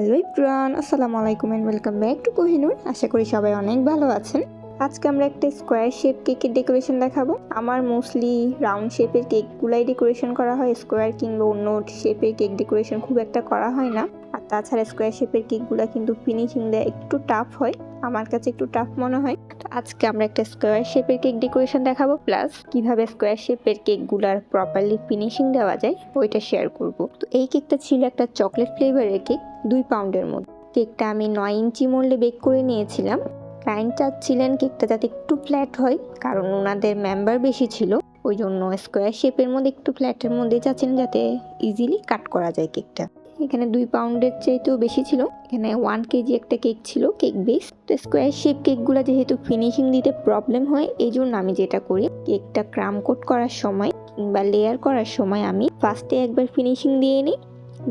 Hello Ibran আসসালামু আলাইকুম and welcome back to Kohinoor আশা করি সবাই অনেক ভালো আছেন। আজকে আমরা একটা স্কোয়ার শেপ কেকের ডেকোরেশন দেখাবো। আমার মোস্টলি রাউন্ড শেপের কেকগুলাই ডেকোরেশন করা হয়। স্কোয়ার কিংবা অন্য শেপের কেক ডেকোরেশন খুব একটা করা হয় না। আর তাছাড়া স্কোয়ার শেপের কেকগুলো কিন্তু ফিনিশিং দেয় একটু টাফ হয়। আমার কাছে একটু টাফ মনে হয়। আজকে আমরা একটা স্কোয়ার শেপের কেক ডেকোরেশন দেখাবো প্লাস কীভাবে স্কোয়ার শেপের কেকগুলার প্রপারলি ফিনিশিং দেওয়া যায়, ওইটা শেয়ার করব। তো এই কেকটা ছিল একটা চকলেট ফ্লেভারের কেক দুই পাউন্ডের মধ্যে। কেকটা আমি নয় ইঞ্চি মোল্ডে বেক করে নিয়েছিলাম। ক্লায়েন্ট চাচ্ছিলেন কেকটা যাতে একটু ফ্ল্যাট হয়, কারণ ওনাদের মেম্বার বেশি ছিল। ওই জন্য স্কোয়ার শেপের মধ্যে একটু ফ্ল্যাটের মধ্যে চাচ্ছেন যাতে ইজিলি কাট করা যায় কেকটা এখানে দুই পাউন্ডের চাইতেও বেশি ছিল। এখানে ওয়ান কেজি একটা কেক ছিল কেক বেস তো স্কোয়ার শেপ কেকগুলো যেহেতু ফিনিশিং দিতে প্রবলেম হয় এই জন্য আমি যেটা করি কেকটা ক্রাম কোট করার সময় কিংবা লেয়ার করার সময় আমি ফার্স্টে একবার ফিনিশিং দিয়ে নিই।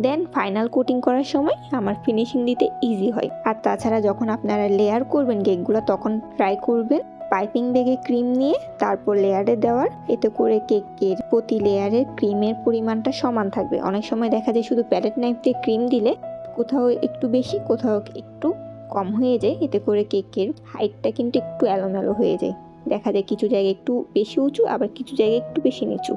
দেন ফাইনাল কোটিং করার সময় আমার ফিনিশিং দিতে ইজি হয়। আর তাছাড়া যখন আপনারা লেয়ার করবেন কেকগুলো তখন ট্রাই করবেন। পাইপিং ব্যাগে ক্রিম নিয়ে তারপর লেয়ারে দেওয়ার। এতে করে কেকের প্রতি লেয়ারের ক্রিমের পরিমাণটা সমান থাকবে। অনেক সময় দেখা যায় শুধু প্যালেট নাইফ দিয়ে ক্রিম দিলে কোথাও একটু বেশি, কোথাও একটু কম হয়ে যায়। এতে করে কেকের হাইটটা কিন্তু একটু এলোমেলো হয়ে যায়। দেখা যায় কিছু জায়গায় একটু বেশি উঁচু, আবার কিছু জায়গায় একটু বেশি নিচু।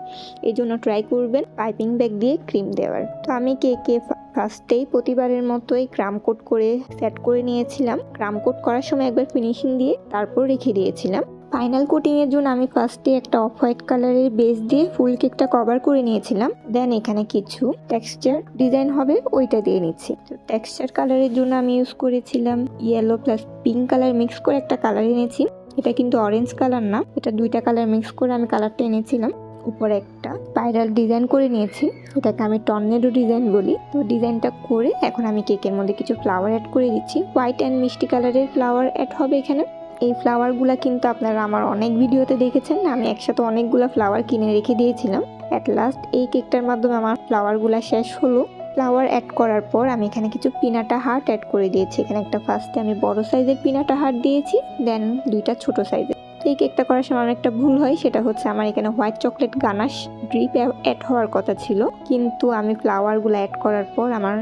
এই জন্য ট্রাই করবেন পাইপিং ব্যাগ দিয়ে ক্রিম দেওয়ার। তো আমি কেকে ফার্স্টেই প্রতিবারের মতোই ক্রাম কোট করে সেট করে নিয়েছিলাম। ক্রাম কোট করার সময় একবার ফিনিশিং দিয়ে তারপর রেখে দিয়েছিলাম। ফাইনাল কোটিংয়ের জন্য আমি ফার্স্টে একটা অফ হোয়াইট কালারের বেস দিয়ে ফুল কেকটা কভার করে নিয়েছিলাম। দেন এখানে কিছু টেক্সচার ডিজাইন হবে, ওইটা দিয়ে নিচ্ছি। তো টেক্সচার কালারের জন্য আমি ইউজ করেছিলাম yellow plus pink colour mix করে একটা কালার এনেছি। এটা কিন্তু অরেঞ্জ কালার না। এটা দুইটা কালার মিক্স করে আমি কালারটা এনেছিলাম। উপরে একটা স্পাইরাল ডিজাইন করে নিয়েছি। এটাকে আমি টর্নেডো ডিজাইন বলি। তো ডিজাইনটা করে এখন আমি কেকের মধ্যে কিছু ফ্লাওয়ার অ্যাড করে দিচ্ছি। হোয়াইট অ্যান্ড মিষ্টি কালারের ফ্লাওয়ার অ্যাড হবে এখানে। এই ফ্লাওয়ারগুলো কিন্তু আপনারা আমার অনেক ভিডিওতে দেখেছেন। আমি একসাথে অনেকগুলো ফ্লাওয়ার কিনে রেখে দিয়েছিলাম। অ্যাট লাস্ট এই কেকটার মাধ্যমে আমার ফ্লাওয়ারগুলো শেষ হলো। ফ্লাওয়ার অ্যাড করার পর আমি এখানে কিছু পিনাটা হার্ট অ্যাড করে দিয়েছি। এখানে একটা ফার্স্টে আমি বড় সাইজের পিনাটা হার্ট দিয়েছি, দেন দুইটা ছোট সাইজের। তো এই কেকটা করার সময় আমার একটা ভুল হয়, সেটা হচ্ছে আমার এখানে white chocolate ganache drip add হওয়ার কথা ছিল। কিন্তু আমি ফ্লাওয়ারগুলো অ্যাড করার পর আমার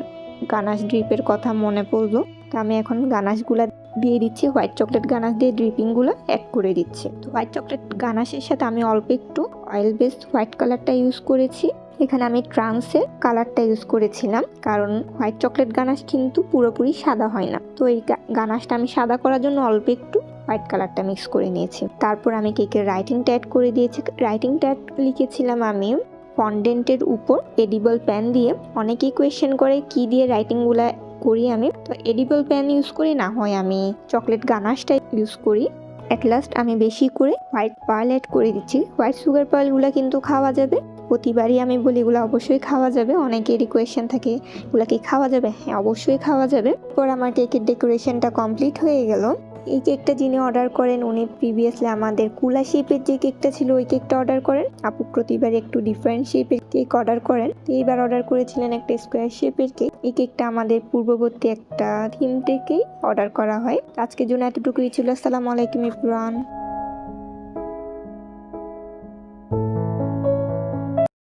গানাশ ড্রিপের কথা মনে পড়ল। তো আমি এখন গানাশগুলো দিয়ে দিচ্ছি, হোয়াইট চকলেট গানাশ দিয়ে ড্রিপিংগুলো অ্যাড করে দিচ্ছি। তো হোয়াইট চকলেট গানাশের সাথে আমি অল্প একটু অয়েল বেসড হোয়াইট কালারটা ইউজ করেছি। এখানে আমি ট্রান্সের কালারটা ইউজ করেছিলাম, কারণ হোয়াইট চকলেট গানাশ কিন্তু পুরোপুরি সাদা হয় না। তো এই গানাশটা আমি সাদা করার জন্য অল্প একটু হোয়াইট কালারটা মিক্স করে নিয়েছি। তারপর আমি কেকের রাইটিংটা অ্যাড করে দিয়েছি। রাইটিংটা লিখেছিলাম আমি ফন্ডেন্টের উপর এডিবল প্যান দিয়ে। অনেকেই কোয়েশ্চেন করে কি দিয়ে রাইটিংগুলো করি আমি। তো এডিবল প্যান ইউজ করি না, হয় আমি চকলেট গানাশটা ইউজ করি। অ্যাট লাস্ট আমি বেশি করে হোয়াইট পার্ল অ্যাড করে দিচ্ছি। হোয়াইট সুগার পার্লগুলো কিন্তু খাওয়া যাবে। প্রতিবারই আমি বলি, এগুলো অবশ্যই খাওয়া যাবে। অনেকেরই কোয়েশ্চেন থাকে, এগুলো কি খাওয়া যাবে? হ্যাঁ অবশ্যই খাওয়া যাবে। পর আমার কেকের ডেকোরেশনটা কমপ্লিট হয়ে গেল। এই কেকটা যিনি অর্ডার করেন, উনি প্রিভিয়াসলি আমাদের কুলা শেপের যে কেকটা ছিল, ওই কেকটা অর্ডার করেন। আপু প্রতিবার একটু ডিফারেন্ট শেপের কেক অর্ডার করেন। এইবার অর্ডার করেছিলেন একটা স্কোয়ার শেপের কেক এই কেকটা আমাদের পূর্ববর্তী একটা থিম থেকেই অর্ডার করা হয়। আজকের জন্য এতটুকুই ছিল। আসসালামু আলাইকুম ইব্রান